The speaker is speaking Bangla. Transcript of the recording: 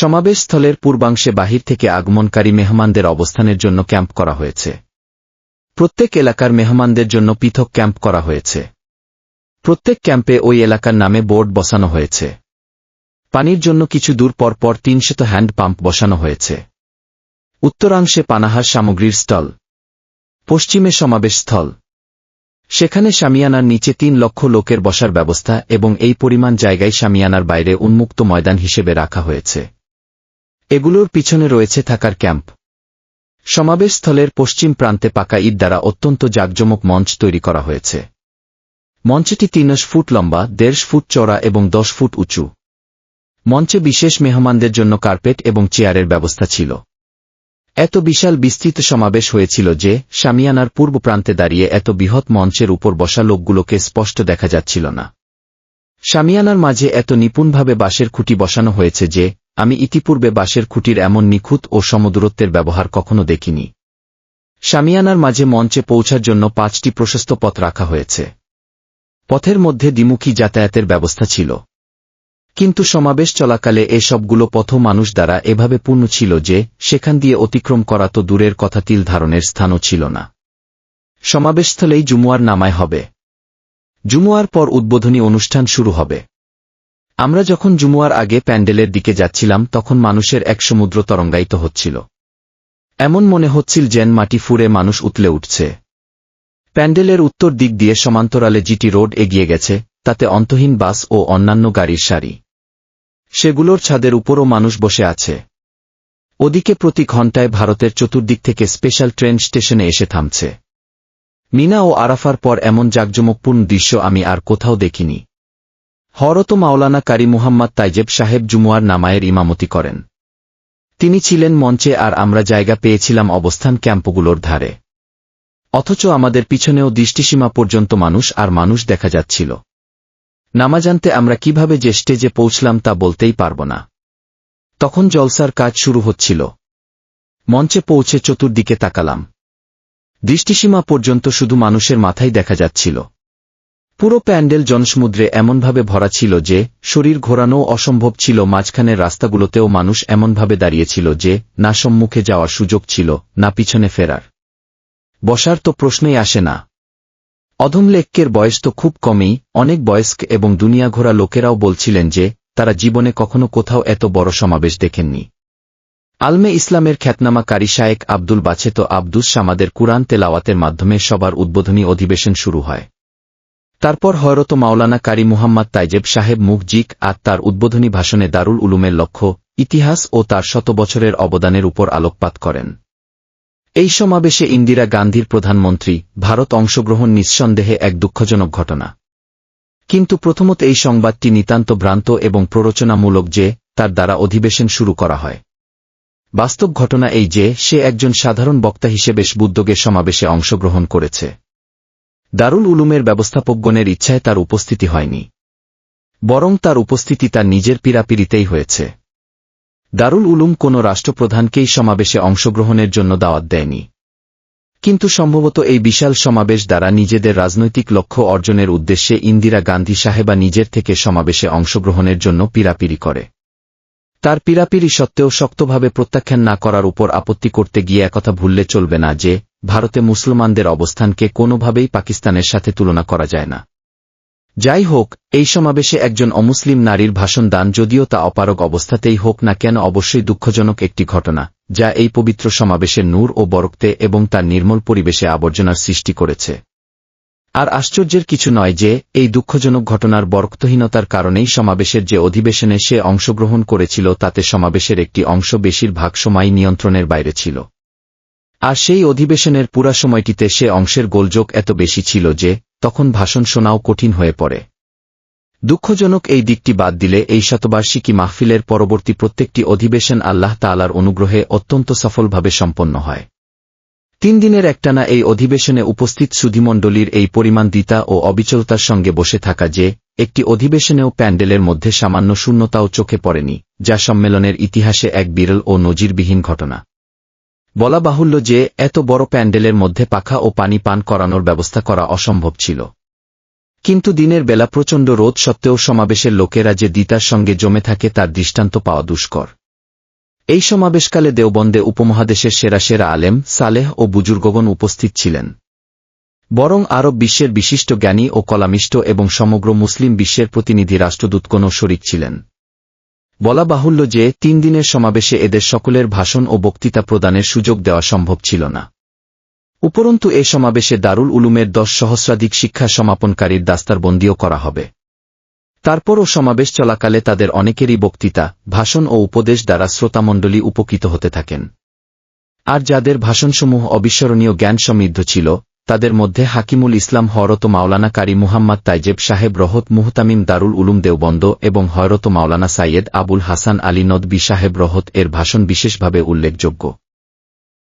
সমাবেশস্থলের পূর্বাংশে বাহির থেকে আগমনকারী মেহমানদের অবস্থানের জন্য ক্যাম্প করা হয়েছে। প্রত্যেক এলাকার মেহমানদের জন্য পৃথক ক্যাম্প করা হয়েছে। প্রত্যেক ক্যাম্পে ওই এলাকার নামে বোর্ড বসানো হয়েছে। পানির জন্য কিছু দূর পর পর তিনশত হ্যান্ড পাম্প বসানো হয়েছে। উত্তরাংশে পানাহার সামগ্রীর স্টল। পশ্চিমে সমাবেশস্থল। সেখানে সামিয়ানার নিচে তিন লক্ষ লোকের বসার ব্যবস্থা এবং এই পরিমাণ জায়গায় সামিয়ানার বাইরে উন্মুক্ত ময়দান হিসেবে রাখা হয়েছে। এগুলোর পিছনে রয়েছে থাকার ক্যাম্প। সমাবেশস্থলের পশ্চিম প্রান্তে পাকা ইট দ্বারা অত্যন্ত জাঁকজমক মঞ্চ তৈরি করা হয়েছে। মঞ্চটি তিনশ ফুট লম্বা, দেড়শ ফুট চড়া এবং দশ ফুট উঁচু। মঞ্চে বিশেষ মেহমানদের জন্য কার্পেট এবং চেয়ারের ব্যবস্থা ছিল। এত বিশাল বিস্তৃত সমাবেশ হয়েছিল যে, সামিয়ানার পূর্ব প্রান্তে দাঁড়িয়ে এত বৃহৎ মঞ্চের উপর বসা লোকগুলোকে স্পষ্ট দেখা যাচ্ছিল না। সামিয়ানার মাঝে এত নিপুণভাবে বাঁশের খুঁটি বসানো হয়েছে যে আমি ইতিপূর্বে বাঁশের খুঁটির এমন নিখুঁত ও সমদূরত্বের ব্যবহার কখনো দেখিনি। সামিয়ানার মাঝে মঞ্চে পৌঁছার জন্য পাঁচটি প্রশস্ত পথ রাখা হয়েছে। পথের মধ্যে দ্বিমুখী যাতায়াতের ব্যবস্থা ছিল। কিন্তু সমাবেশ চলাকালে এ সবগুলো পথ মানুষ দ্বারা এভাবে পূর্ণ ছিল যে, সেখান দিয়ে অতিক্রম করা তো দূরের কথা তিল ধারণের স্থানও ছিল না। সমাবেশস্থলেই জুমুয়ার নামায় হবে। জুমুয়ার পর উদ্বোধনী অনুষ্ঠান শুরু হবে। আমরা যখন জুমুয়ার আগে প্যান্ডেলের দিকে যাচ্ছিলাম, তখন মানুষের এক সমুদ্র তরঙ্গায়িত হচ্ছিল। এমন মনে হচ্ছিল যেন মাটি ফুরে মানুষ উতলে উঠছে। প্যান্ডেলের উত্তর দিক দিয়ে সমান্তরালে জিটি রোড এগিয়ে গেছে, তাতে অন্তহীন বাস ও অন্যান্য গাড়ির সারি। সেগুলোর ছাদের উপরও মানুষ বসে আছে। ওদিকে প্রতি ঘণ্টায় ভারতের চতুর্দিক থেকে স্পেশাল ট্রেন স্টেশনে এসে থামছে। মিনা ও আরাফার পর এমন জাঁকজমকপূর্ণ দৃশ্য আমি আর কোথাও দেখিনি। হরত মাওলানা কারি মুহাম্মদ তাইজেব সাহেব জুমুয়ার নামায়ের ইমামতি করেন। তিনি ছিলেন মঞ্চে আর আমরা জায়গা পেয়েছিলাম অবস্থান ক্যাম্পগুলোর ধারে। অথচ আমাদের পিছনেও দৃষ্টিসীমা পর্যন্ত মানুষ আর মানুষ দেখা যাচ্ছিল। নামাজানতে আমরা কীভাবে যে স্টেজে পৌঁছলাম তা বলতেই পারব না। তখন জলসার কাজ শুরু হচ্ছিল। মঞ্চে পৌঁছে চতুর্দিকে তাকালাম। দৃষ্টিসীমা পর্যন্ত শুধু মানুষের মাথায় দেখা যাচ্ছিল। পুরো প্যান্ডেল জনসমুদ্রে এমনভাবে ভরা ছিল যে, শরীর ঘোরানো অসম্ভব ছিল, মাঝখানের রাস্তাগুলোতেও মানুষ এমনভাবে দাঁড়িয়েছিল যে, না সম্মুখে যাওয়ার সুযোগ ছিল, না পিছনে ফেরার। বসার তো প্রশ্নই আসে না। অধমলেখ্যের বয়স তো খুব কমই, অনেক বয়স্ক এবং দুনিয়া ঘোরা লোকেরাও বলছিলেন যে, তারা জীবনে কখনো কোথাও এত বড় সমাবেশ দেখেননি। আলমে ইসলামের খ্যাতনামা কারি শায়েক আব্দুল বাছেত আব্দুস সামাদের কুরআন তেলাওয়াতের মাধ্যমে সবার উদ্বোধনী অধিবেশন শুরু হয়। তারপর হয়রত মাওলানা কারি মুহাম্মদ তাইজেব সাহেব মুখজিক আর তার উদ্বোধনী ভাষণে দারুল উলুমের লক্ষ্য, ইতিহাস ও তার শত বছরের অবদানের উপর আলোকপাত করেন। এই সমাবেশে ইন্দিরা গান্ধীর প্রধানমন্ত্রী, ভারত অংশগ্রহণ নিঃসন্দেহে এক দুঃখজনক ঘটনা। কিন্তু প্রথমত এই সংবাদটি নিতান্ত ভ্রান্ত এবং প্ররোচনামূলক যে, তার দ্বারা অধিবেশন শুরু করা হয়। বাস্তব ঘটনা এই যে, সে একজন সাধারণ বক্তা হিসেবে বুদ্ধগে সমাবেশে অংশগ্রহণ করেছে। দারুল উলুমের ব্যবস্থাপকগণের ইচ্ছায় তার উপস্থিতি হয়নি। বরং তার উপস্থিতি তার নিজের পীড়াপিড়িতেই হয়েছে। দারুল উলুম কোন রাষ্ট্রপ্রধানকেই সমাবেশে অংশগ্রহণের জন্য দাওয়াত দেয়নি। কিন্তু সম্ভবত এই বিশাল সমাবেশ দ্বারা নিজেদের রাজনৈতিক লক্ষ্য অর্জনের উদ্দেশ্যে ইন্দিরা গান্ধী সাহেবা নিজের থেকে সমাবেশে অংশগ্রহণের জন্য পীড়াপিড়ি করে। তার পীড়াপিড়ি সত্ত্বেও শক্তভাবে প্রত্যাখ্যান না করার উপর আপত্তি করতে গিয়ে একথা ভুললে চলবে না যে ভারতে মুসলমানদের অবস্থানকে কোনোভাবেই পাকিস্তানের সাথে তুলনা করা যায় না। যাই হোক, এই সমাবেশে একজন অমুসলিম নারীর ভাষণ দান যদিও তা অপারক অবস্থাতেই হোক না কেন অবশ্যই দুঃখজনক একটি ঘটনা, যা এই পবিত্র সমাবেশের নূর ও বরক্তে এবং তার নির্মল পরিবেশে আবর্জনার সৃষ্টি করেছে। আর আশ্চর্যের কিছু নয় যে, এই দুঃখজনক ঘটনার বরক্তহীনতার কারণেই সমাবেশের যে অধিবেশনে সে অংশগ্রহণ করেছিল তাতে সমাবেশের একটি অংশ বেশিরভাগ সময় নিয়ন্ত্রণের বাইরে ছিল। আর সেই অধিবেশনের পুরা সময়টিতে সে অংশের গোলযোগ এত বেশি ছিল যে, তখন ভাষণ শোনাও কঠিন হয়ে পড়ে। দুঃখজনক এই দিকটি বাদ দিলে এই শতবার্ষিকী মাহফিলের পরবর্তী প্রত্যেকটি অধিবেশন আল্লাহ তালার অনুগ্রহে অত্যন্ত সফলভাবে সম্পন্ন হয়। তিন দিনের একটানা এই অধিবেশনে উপস্থিত সুধিমণ্ডলীর এই পরিমাণ দিতা ও অবিচলতার সঙ্গে বসে থাকা যে, একটি অধিবেশনেও প্যান্ডেলের মধ্যে সামান্য শূন্যতাও চোখে পড়েনি, যা সম্মেলনের ইতিহাসে এক বিরল ও নজিরবিহীন ঘটনা। বলা বাহুল্য যে, এত বড় প্যান্ডেলের মধ্যে পাখা ও পানি পান করানোর ব্যবস্থা করা অসম্ভব ছিল। কিন্তু দিনের বেলা প্রচণ্ড রোদ সত্ত্বেও সমাবেশের লোকেরা যে দিতার সঙ্গে জমে থাকে তার দৃষ্টান্ত পাওয়া দুষ্কর। এই সমাবেশকালে দেওবন্দে উপমহাদেশের সেরা সেরা আলেম, সালেহ ও বুজুর্গগণ উপস্থিত ছিলেন। বরং আরব বিশ্বের বিশিষ্ট জ্ঞানী ও কলামিষ্ট এবং সমগ্র মুসলিম বিশ্বের প্রতিনিধি রাষ্ট্রদূতগণও শরিক ছিলেন। বলা বাহুল্য যে, তিন দিনের সমাবেশে এদের সকলের ভাষণ ও বক্তৃতা প্রদানের সুযোগ দেওয়া সম্ভব ছিল না। উপরন্তু, এ সমাবেশে দারুল উলুমের দশ সহস্রাধিক শিক্ষা সমাপনকারীর দাস্তারবন্দিও করা হবে। তারপরও সমাবেশ চলাকালে তাদের অনেকেরই বক্তৃতা, ভাষণ ও উপদেশ দ্বারা শ্রোতামণ্ডলী উপকৃত হতে থাকেন। আর যাদের ভাষণসমূহ অবিস্মরণীয় জ্ঞান সমৃদ্ধ ছিল তাদের মধ্যে হাকিমুল ইসলাম হরত মাওলানা কারি মুহাম্মদ তাইজেব সাহেব রহত মুহতামিম দারুল উলুম দেওবন্দ এবং হয়রত মাওলানা সাইয়েদ আবুল হাসান আলী নদবি সাহেব রহত এর ভাষণ বিশেষভাবে উল্লেখযোগ্য।